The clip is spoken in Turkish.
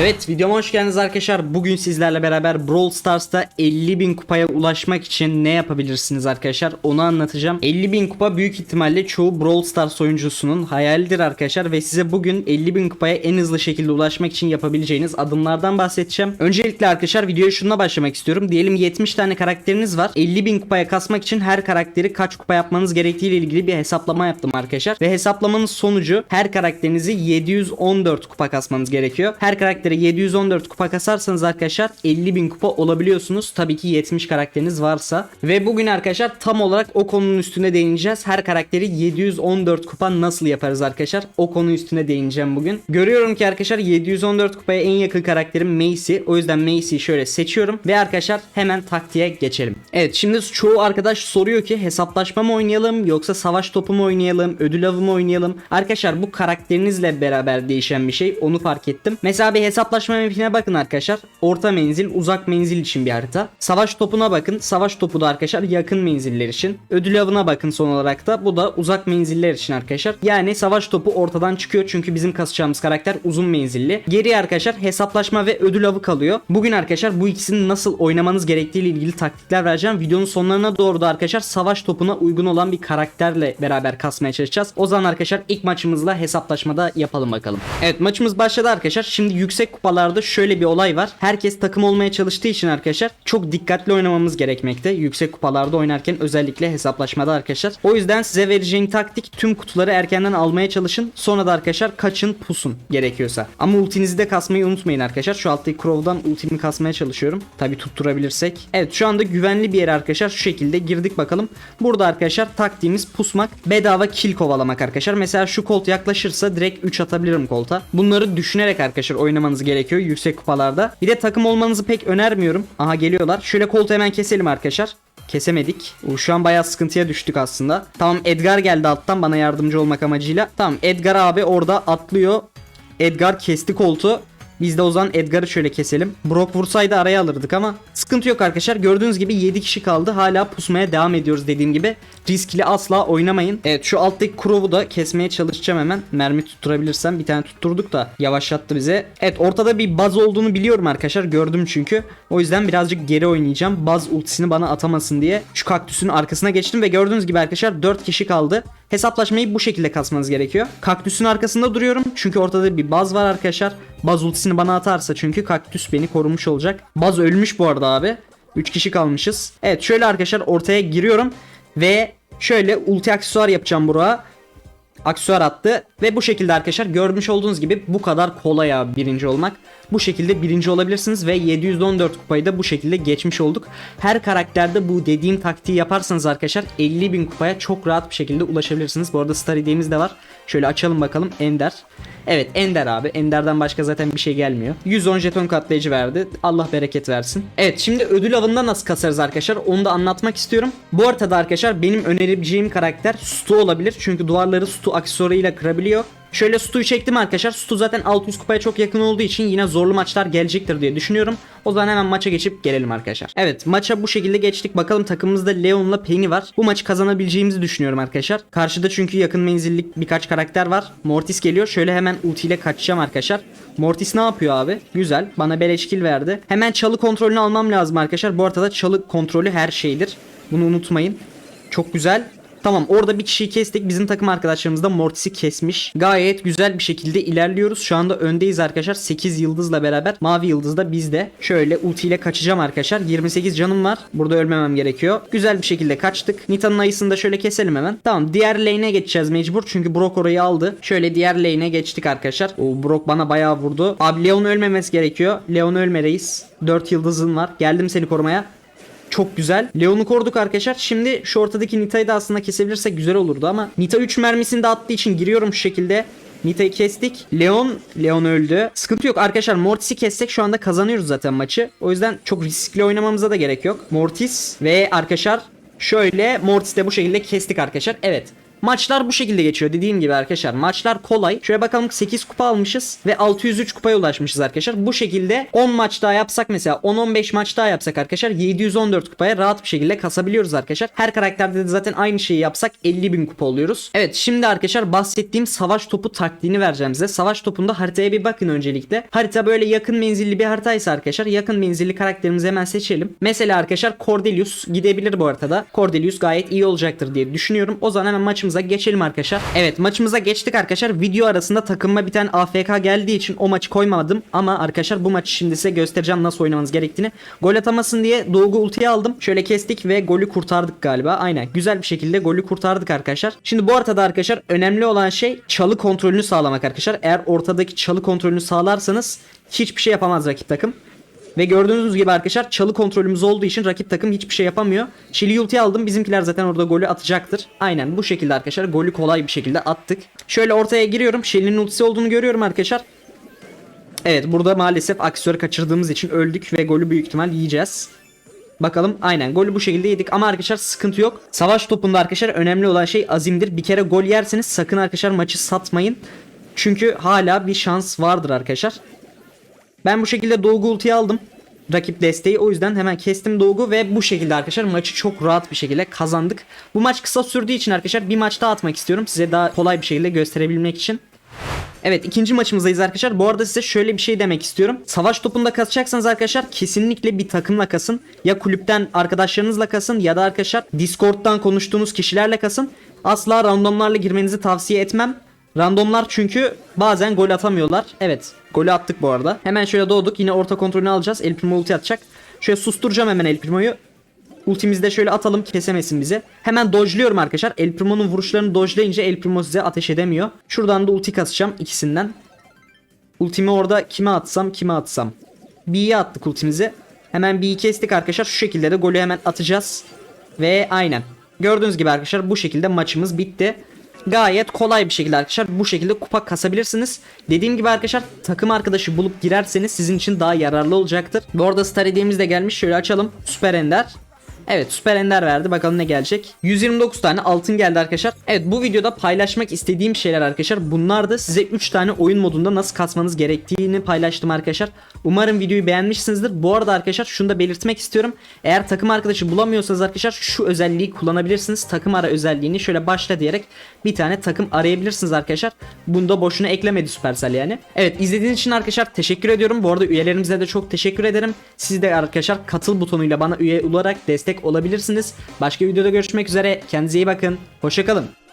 Evet videoma hoş geldiniz arkadaşlar. Bugün sizlerle beraber Brawl Stars'ta 50.000 kupaya ulaşmak için ne yapabilirsiniz arkadaşlar onu anlatacağım. 50.000 kupa büyük ihtimalle çoğu Brawl Stars oyuncusunun hayalidir arkadaşlar ve size bugün 50.000 kupaya en hızlı şekilde ulaşmak için yapabileceğiniz adımlardan bahsedeceğim. Öncelikle arkadaşlar videoya şununla başlamak istiyorum. Diyelim 70 tane karakteriniz var. 50.000 kupaya kasmak için her karakteri kaç kupa yapmanız gerektiği ile ilgili bir hesaplama yaptım arkadaşlar. Ve hesaplamanın sonucu her karakterinizi 714 kupa kasmanız gerekiyor. Her karaktere 714 kupa kasarsanız arkadaşlar 50.000 kupa olabiliyorsunuz. Tabii ki 70 karakteriniz varsa. Ve bugün arkadaşlar tam olarak o konunun üstüne değineceğiz. Her karakteri 714 kupa nasıl yaparız arkadaşlar? O konu üstüne değineceğim bugün. Görüyorum ki arkadaşlar 714 kupaya en yakın karakterim Macy. O yüzden Macy'yi şöyle seçiyorum. Ve arkadaşlar hemen taktiğe geçelim. Evet şimdi çoğu arkadaş soruyor ki hesaplaşma mı oynayalım yoksa savaş topu mu oynayalım, ödül avı mı oynayalım? Arkadaşlar bu karakterinizle beraber değişen bir şey. Onu fark ettim. Mesela bir hesaplaşma mapine bakın arkadaşlar. Orta menzil, uzak menzil için bir harita. Savaş topuna bakın. Savaş topu da arkadaşlar yakın menziller için. Ödül avına bakın son olarak da. Bu da uzak menziller için arkadaşlar. Yani savaş topu ortadan çıkıyor çünkü bizim kasacağımız karakter uzun menzilli. Geriye arkadaşlar hesaplaşma ve ödül avı kalıyor. Bugün arkadaşlar bu ikisini nasıl oynamanız gerektiği ile ilgili taktikler vereceğim. Videonun sonlarına doğru da arkadaşlar savaş topuna uygun olan bir karakterle beraber kasmaya çalışacağız. O zaman arkadaşlar ilk maçımızla hesaplaşmada yapalım bakalım. Evet maçımız başladı arkadaşlar. Şimdi yüksek kupalarda şöyle bir olay var. Herkes takım olmaya çalıştığı için arkadaşlar çok dikkatli oynamamız gerekmekte. Yüksek kupalarda oynarken özellikle hesaplaşmada arkadaşlar. O yüzden size vereceğim taktik tüm kutuları erkenden almaya çalışın. Sonra da arkadaşlar kaçın pusun gerekiyorsa. Ama ultinizi de kasmayı unutmayın arkadaşlar. Şu alttaki Crow'dan ultimi kasmaya çalışıyorum. Tabi tutturabilirsek. Evet şu anda güvenli bir yere arkadaşlar şu şekilde girdik bakalım. Burada arkadaşlar taktiğimiz pusmak. Bedava kill kovalamak arkadaşlar. Mesela şu kolt yaklaşırsa direkt 3 atabilirim kolta. Bunları düşünerek arkadaşlar oynamanız gerekiyor yüksek kupalarda. Bir de takım olmanızı pek önermiyorum. Aha geliyorlar. Şöyle koltu hemen keselim arkadaşlar. Kesemedik. Şu an bayağı sıkıntıya düştük aslında. Tamam Edgar geldi alttan bana yardımcı olmak amacıyla. Tamam Edgar abi orada atlıyor. Edgar kesti koltu. Biz de o zaman Edgar'ı şöyle keselim. Brock vursaydı araya alırdık ama sıkıntı yok arkadaşlar. Gördüğünüz gibi 7 kişi kaldı. Hala pusmaya devam ediyoruz dediğim gibi. Riskli asla oynamayın. Evet şu alttaki Crow'u da kesmeye çalışacağım hemen. Mermi tutturabilirsem bir tane tutturduk da yavaşlattı bize. Evet ortada bir baz olduğunu biliyorum arkadaşlar. Gördüm çünkü. O yüzden birazcık geri oynayacağım. Baz ultisini bana atamasın diye. Şu kaktüsün arkasına geçtim ve gördüğünüz gibi arkadaşlar 4 kişi kaldı. Hesaplaşmayı bu şekilde kasmanız gerekiyor. Kaktüsün arkasında duruyorum. Çünkü ortada bir baz var arkadaşlar. Baz ultisini bana atarsa çünkü kaktüs beni korumuş olacak. Baz ölmüş bu arada abi. 3 kişi kalmışız. Evet şöyle arkadaşlar ortaya giriyorum. Ve şöyle ulti aksesuar yapacağım buraya. Aksesuar attı ve bu şekilde arkadaşlar görmüş olduğunuz gibi bu kadar kolay abi birinci olmak. Bu şekilde birinci olabilirsiniz ve 714 kupayı da bu şekilde geçmiş olduk. Her karakterde bu dediğim taktiği yaparsanız arkadaşlar 50.000 kupaya çok rahat bir şekilde ulaşabilirsiniz. Bu arada star hediyemiz de var. Şöyle açalım bakalım Ender. Evet Ender abi. Ender'den başka zaten bir şey gelmiyor. 110 jeton katlayıcı verdi. Allah bereket versin. Evet şimdi ödül avında nasıl kasarız arkadaşlar onu da anlatmak istiyorum. Bu haritada arkadaşlar benim önerebileceğim karakter Stu olabilir. Çünkü duvarları Stu aksesuarıyla kırabiliyor. Şöyle Stu'yu çektim arkadaşlar. Stu zaten 600 kupaya çok yakın olduğu için yine zorlu maçlar gelecektir diye düşünüyorum. O zaman hemen maça geçip gelelim arkadaşlar. Evet maça bu şekilde geçtik. Bakalım takımımızda Leon'la Penny var. Bu maçı kazanabileceğimizi düşünüyorum arkadaşlar. Karşıda çünkü yakın menzillik birkaç karakter var. Mortis geliyor. Şöyle hemen ultiyle kaçacağım arkadaşlar. Mortis ne yapıyor abi? Güzel. Bana beleş kill verdi. Hemen çalı kontrolünü almam lazım arkadaşlar. Bu arada çalı kontrolü her şeydir. Bunu unutmayın. Çok güzel. Tamam orada bir kişiyi kestik. Bizim takım arkadaşlarımız da Mortis'i kesmiş. Gayet güzel bir şekilde ilerliyoruz. Şu anda öndeyiz arkadaşlar. 8 yıldızla beraber. Mavi yıldız da bizde. Şöyle ulti ile kaçacağım arkadaşlar. 28 canım var. Burada ölmemem gerekiyor. Güzel bir şekilde kaçtık. Nita'nın ayısını da şöyle keselim hemen. Tamam diğer lane'e geçeceğiz mecbur. Çünkü Brock orayı aldı. Şöyle diğer lane'e geçtik arkadaşlar. O Brock bana bayağı vurdu. Abi Leon ölmemesi gerekiyor. Leon ölme reis. 4 yıldızın var. Geldim seni korumaya. Çok güzel. Leon'u koruduk arkadaşlar. Şimdi şu ortadaki Nita'yı da aslında kesebilirsek güzel olurdu ama Nita 3 mermisini de attığı için giriyorum şu şekilde. Nita'yı kestik. Leon, Leon öldü. Sıkıntı yok arkadaşlar. Mortis'i kessek şu anda kazanıyoruz zaten maçı. O yüzden çok riskli oynamamıza da gerek yok. Mortis ve arkadaşlar şöyle Mortis'i de bu şekilde kestik arkadaşlar. Evet. Maçlar bu şekilde geçiyor dediğim gibi arkadaşlar. Maçlar kolay. Şöyle bakalım 8 kupa almışız ve 603 kupaya ulaşmışız arkadaşlar. Bu şekilde 10 maç daha yapsak mesela 10-15 maç daha yapsak arkadaşlar 714 kupaya rahat bir şekilde kasabiliyoruz arkadaşlar. Her karakterde de zaten aynı şeyi yapsak 50.000 kupa oluyoruz. Evet şimdi arkadaşlar bahsettiğim savaş topu taktiğini vereceğim size. Savaş topunda haritaya bir bakın öncelikle. Harita böyle yakın menzilli bir haritaysa arkadaşlar yakın menzilli karakterimizi hemen seçelim. Mesela arkadaşlar Cordelius gidebilir bu haritada. Cordelius gayet iyi olacaktır diye düşünüyorum. O zaman hemen maçımıza geçelim arkadaşlar. Evet maçımıza geçtik arkadaşlar. Video arasında takımıma bir tane AFK geldiği için o maçı koymadım. Ama arkadaşlar bu maçı şimdi size göstereceğim nasıl oynamanız gerektiğini. Gol atamasın diye Doğugu ultiyi aldım. Şöyle kestik ve golü kurtardık galiba. Aynen güzel bir şekilde golü kurtardık arkadaşlar. Şimdi bu haritada arkadaşlar önemli olan şey çalı kontrolünü sağlamak arkadaşlar. Eğer ortadaki çalı kontrolünü sağlarsanız hiçbir şey yapamaz rakip takım. Ve gördüğünüz gibi arkadaşlar çalı kontrolümüz olduğu için rakip takım hiçbir şey yapamıyor. Chili ulti aldım. Bizimkiler zaten orada golü atacaktır. Aynen bu şekilde arkadaşlar golü kolay bir şekilde attık. Şöyle ortaya giriyorum. Shelly'nin ultisi olduğunu görüyorum arkadaşlar. Evet burada maalesef aksiyonu kaçırdığımız için öldük ve golü büyük ihtimal yiyeceğiz. Bakalım aynen golü bu şekilde yedik ama arkadaşlar sıkıntı yok. Savaş topunda arkadaşlar önemli olan şey azimdir. Bir kere gol yerseniz sakın arkadaşlar maçı satmayın. Çünkü hala bir şans vardır arkadaşlar. Ben bu şekilde Doğu ultiyi aldım. Rakip desteği o yüzden hemen kestim Doğu ve bu şekilde arkadaşlar maçı çok rahat bir şekilde kazandık. Bu maç kısa sürdüğü için arkadaşlar bir maç daha atmak istiyorum. Size daha kolay bir şekilde gösterebilmek için. Evet ikinci maçımızdayız arkadaşlar. Bu arada size şöyle bir şey demek istiyorum. Savaş topunda kasacaksanız arkadaşlar kesinlikle bir takımla kasın. Ya kulüpten arkadaşlarınızla kasın ya da arkadaşlar Discord'dan konuştuğunuz kişilerle kasın. Asla randomlarla girmenizi tavsiye etmem. Randomlar çünkü bazen gol atamıyorlar. Evet golü attık bu arada. Hemen şöyle doğduk. Yine orta kontrolünü alacağız. El Primo ulti atacak. Şöyle susturacağım hemen El Primo'yu. Ultimizi de şöyle atalım kesemesin bizi. Hemen dodge'luyorum arkadaşlar. El Primo'nun vuruşlarını dodge'layınca El Primo size ateş edemiyor. Şuradan da ulti kasacağım ikisinden. Ultimi orada kime atsam kime atsam. B'ye attık ultimizi. Hemen B'yi kestik arkadaşlar. Şu şekilde de golü hemen atacağız. Ve aynen. Gördüğünüz gibi arkadaşlar bu şekilde maçımız bitti. Gayet kolay bir şekilde arkadaşlar bu şekilde kupa kasabilirsiniz. Dediğim gibi arkadaşlar takım arkadaşı bulup girerseniz sizin için daha yararlı olacaktır. Bu arada star hediyemiz de gelmiş. Şöyle açalım. Süper Ender. Evet süper ender verdi. Bakalım ne gelecek. 129 tane altın geldi arkadaşlar. Evet bu videoda paylaşmak istediğim şeyler arkadaşlar. Bunlar da size 3 tane oyun modunda nasıl kasmanız gerektiğini paylaştım arkadaşlar. Umarım videoyu beğenmişsinizdir. Bu arada arkadaşlar şunu da belirtmek istiyorum. Eğer takım arkadaşı bulamıyorsanız arkadaşlar şu özelliği kullanabilirsiniz. Takım ara özelliğini şöyle başla diyerek bir tane takım arayabilirsiniz arkadaşlar. Bunu da boşuna eklemedi Supercell yani. Evet izlediğiniz için arkadaşlar teşekkür ediyorum. Bu arada üyelerimize de çok teşekkür ederim. Siz de arkadaşlar katıl butonuyla bana üye olarak olabilirsiniz. Başka videoda görüşmek üzere. Kendinize iyi bakın. Hoşçakalın.